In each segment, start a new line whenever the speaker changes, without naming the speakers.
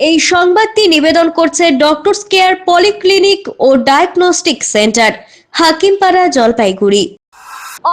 এই সংবাদটি নিবেদন করছে ডক্টরস কেয়ার পলিক্লিনিক ও ডায়াগনস্টিক সেন্টার হাকিমপাড়া, জলপাইগুড়ি।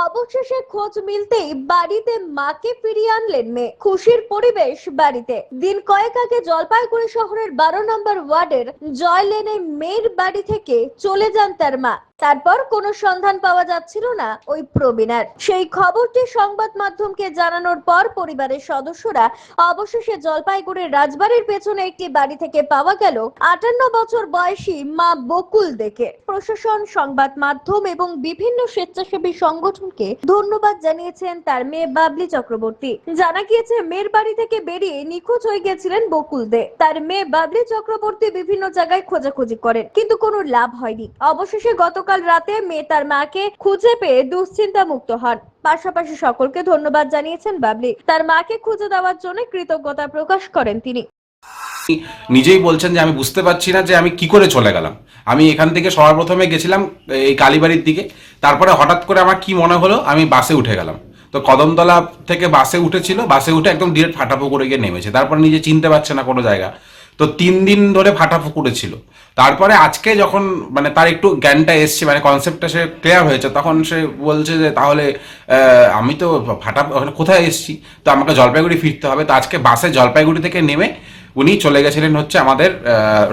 অবশেষে খোঁজ মিলতেই বাড়িতে মাকে ফিরিয়ে আনলেন মেয়ে। খুশির পরিবেশ বাড়িতে। দিন কয়েক আগে জলপাইগুড়ি শহরের বারো নম্বর ওয়ার্ডের জয় লেনে মেয়ের বাড়ি থেকে চলে যান তার মা। তারপর কোনো সন্ধান পাওয়া যাচ্ছিল না ওই প্রবীণার। সেই খবরটি সংবাদ মাধ্যমকে জানানোর পর পরিবারের সদস্যরা অবশেষে জলপাইগুড়ির রাজবাড়ির পেছনে একটি বাড়ি থেকে পাওয়া গেল আটান্ন বছর বয়সী মা বকুল দেখে। প্রশাসন, সংবাদ মাধ্যম এবং বিভিন্ন স্বেচ্ছাসেবী সংগঠনকে ধন্যবাদ জানিয়েছেন তার মেয়ে বাবলি চক্রবর্তী। জানা গিয়েছে, মেয়ের বাড়ি থেকে বেরিয়ে নিখোঁজ হয়ে গেছিলেন বকুল দে। তার মেয়ে বাবলি চক্রবর্তী বিভিন্ন জায়গায় খোঁজাখুঁজি করেন, কিন্তু কোনো লাভ হয়নি। অবশেষে গতকাল রাতে মেয়ে তার মাকে খুঁজে পেয়ে দুশ্চিন্তা মুক্ত হন। পাশাপাশি সকলকে ধন্যবাদ জানিয়েছেন বাবলি। তার মাকে খুঁজে দেওয়ার জন্য কৃতজ্ঞতা প্রকাশ করেন তিনি।
নিজেই বলছেন যে আমি বুঝতে পারছি না যে আমি কি করে চলে গেলাম। আমি এখান থেকে সবার প্রথমে গেছিলাম এই কালীবাড়ির দিকে। তারপরে হঠাৎ করে আমার কি মনে হলো, আমি বাসে উঠে গেলাম। তো কদমতলা থেকে বাসে উঠেছিল, বাসে উঠে একদম ডিরেক্ট করে গিয়ে নেমেছে। তারপর নিজে চিনতে পারছে না কোনো জায়গা। তো তিন দিন ধরে ফাটাপুকুরে ছিল। তারপরে আজকে যখন মানে তার একটু জ্ঞানটা এসছে মানে কনসেপ্টটা সে ক্লিয়ার হয়েছে, তখন সে বলছে যে তাহলে আমি তো ফাটা ওখানে কোথায় এসেছি? তো আমাকে জলপাইগুড়ি ফিরতে হবে। তো আজকে বাসে জলপাইগুড়ি থেকে নেমে উনি চলে গেছিলেন হচ্ছে আমাদের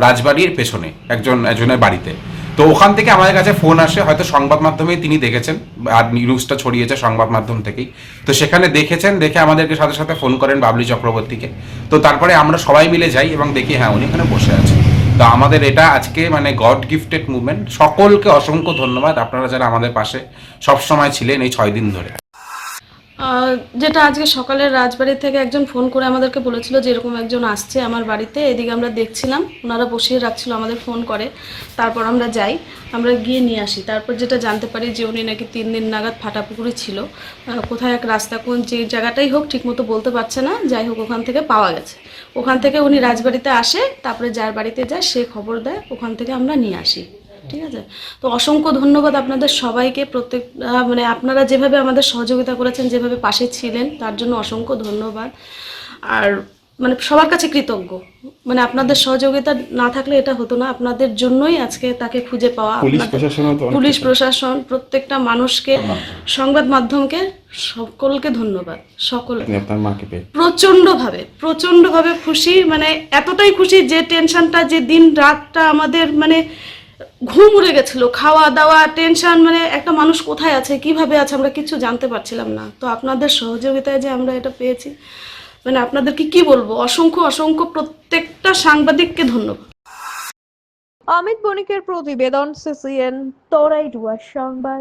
রাজবাড়ির পেছনে, একজন, একজনের বাড়িতে। তো ওখান থেকে আমাদের কাছে ফোন আসে, হয়তো সংবাদ মাধ্যমেই তিনি দেখেছেন, আর নিউজটা ছড়িয়েছে সংবাদ মাধ্যম থেকেই। তো সেখানে দেখেছেন, দেখে আমাদেরকে সাথে সাথে ফোন করেন বাবলি চক্রবর্তীকে। তো তারপরে আমরা সবাই মিলে যাই এবং দেখি হ্যাঁ উনি এখানে বসে আছে। তো আমাদের এটা আজকে মানে গড গিফটেড মুভমেন্ট সকলকে অসংখ্য ধন্যবাদ, আপনারা যারা আমাদের পাশে সবসময় ছিলেন এই ছয় দিন ধরে।
যেটা আজকে সকালে রাজবাড়ি থেকে একজন ফোন করে আমাদেরকে বলেছিল যে এরকম একজন আসছে আমার বাড়িতে, এদিকে আমরা দেখছিলাম, ওনারা বসিয়ে রাখছিল আমাদের ফোন করে, তারপর আমরা যাই, আমরা গিয়ে নিয়ে আসি। তারপর যেটা জানতে পারি যে উনি নাকি তিন দিন নাগাদ ফাটাপুকুরে ছিল। কোথায় এক রাস্তা কোন যে জায়গাটাই হোক ঠিকমতো বলতে পারছে না, যাই হোক ওখান থেকে পাওয়া গেছে। ওখান থেকে উনি রাজবাড়িতে আসে, তারপরে যার বাড়িতে যায়, সে খবর দেয়, ওখান থেকে আমরা নিয়ে আসি। ঠিক আছে? তো অসংখ্য ধন্যবাদ আপনাদের সবাইকে। প্রত্যেক মানে আপনারা যেভাবে আমাদের সহযোগিতা করেছেন যেভাবে পাশে ছিলেন তার জন্য অসংখ্য ধন্যবাদ। আর মানে সবার কাছে কৃতজ্ঞ। মানে আপনাদের সহযোগিতা না থাকলে এটা হতো না। আপনাদের জন্যই আজকে তাকে খুঁজে পাওয়া
পুলিশ
প্রশাসন প্রত্যেকটা মানুষকে সংবাদ মাধ্যমকে সকলকে ধন্যবাদ। সকল প্রচন্ডভাবে প্রচন্ডভাবে খুশি। মানে এতটাই খুশি যে টেনশনটা যে দিন রাতটা আমাদের মানে ঘুম উড়ে গেছিল, খাওয়া দাওয়া টেনশন মানে একটা মানুষ কোথায় আছে, কীভাবে আছে, আমরা কিছু জানতে পারছিলাম না। তো আপনাদের সহযোগিতায় যে আমরা এটা পেয়েছি মানে আপনাদেরকে কি বলব? অসংখ্য অসংখ্য প্রত্যেকটা সাংবাদিককে ধন্যবাদ।
অমিত বণিকের প্রতিবেদন, সিসিএন তোরাইডুয়ার সংবাদ।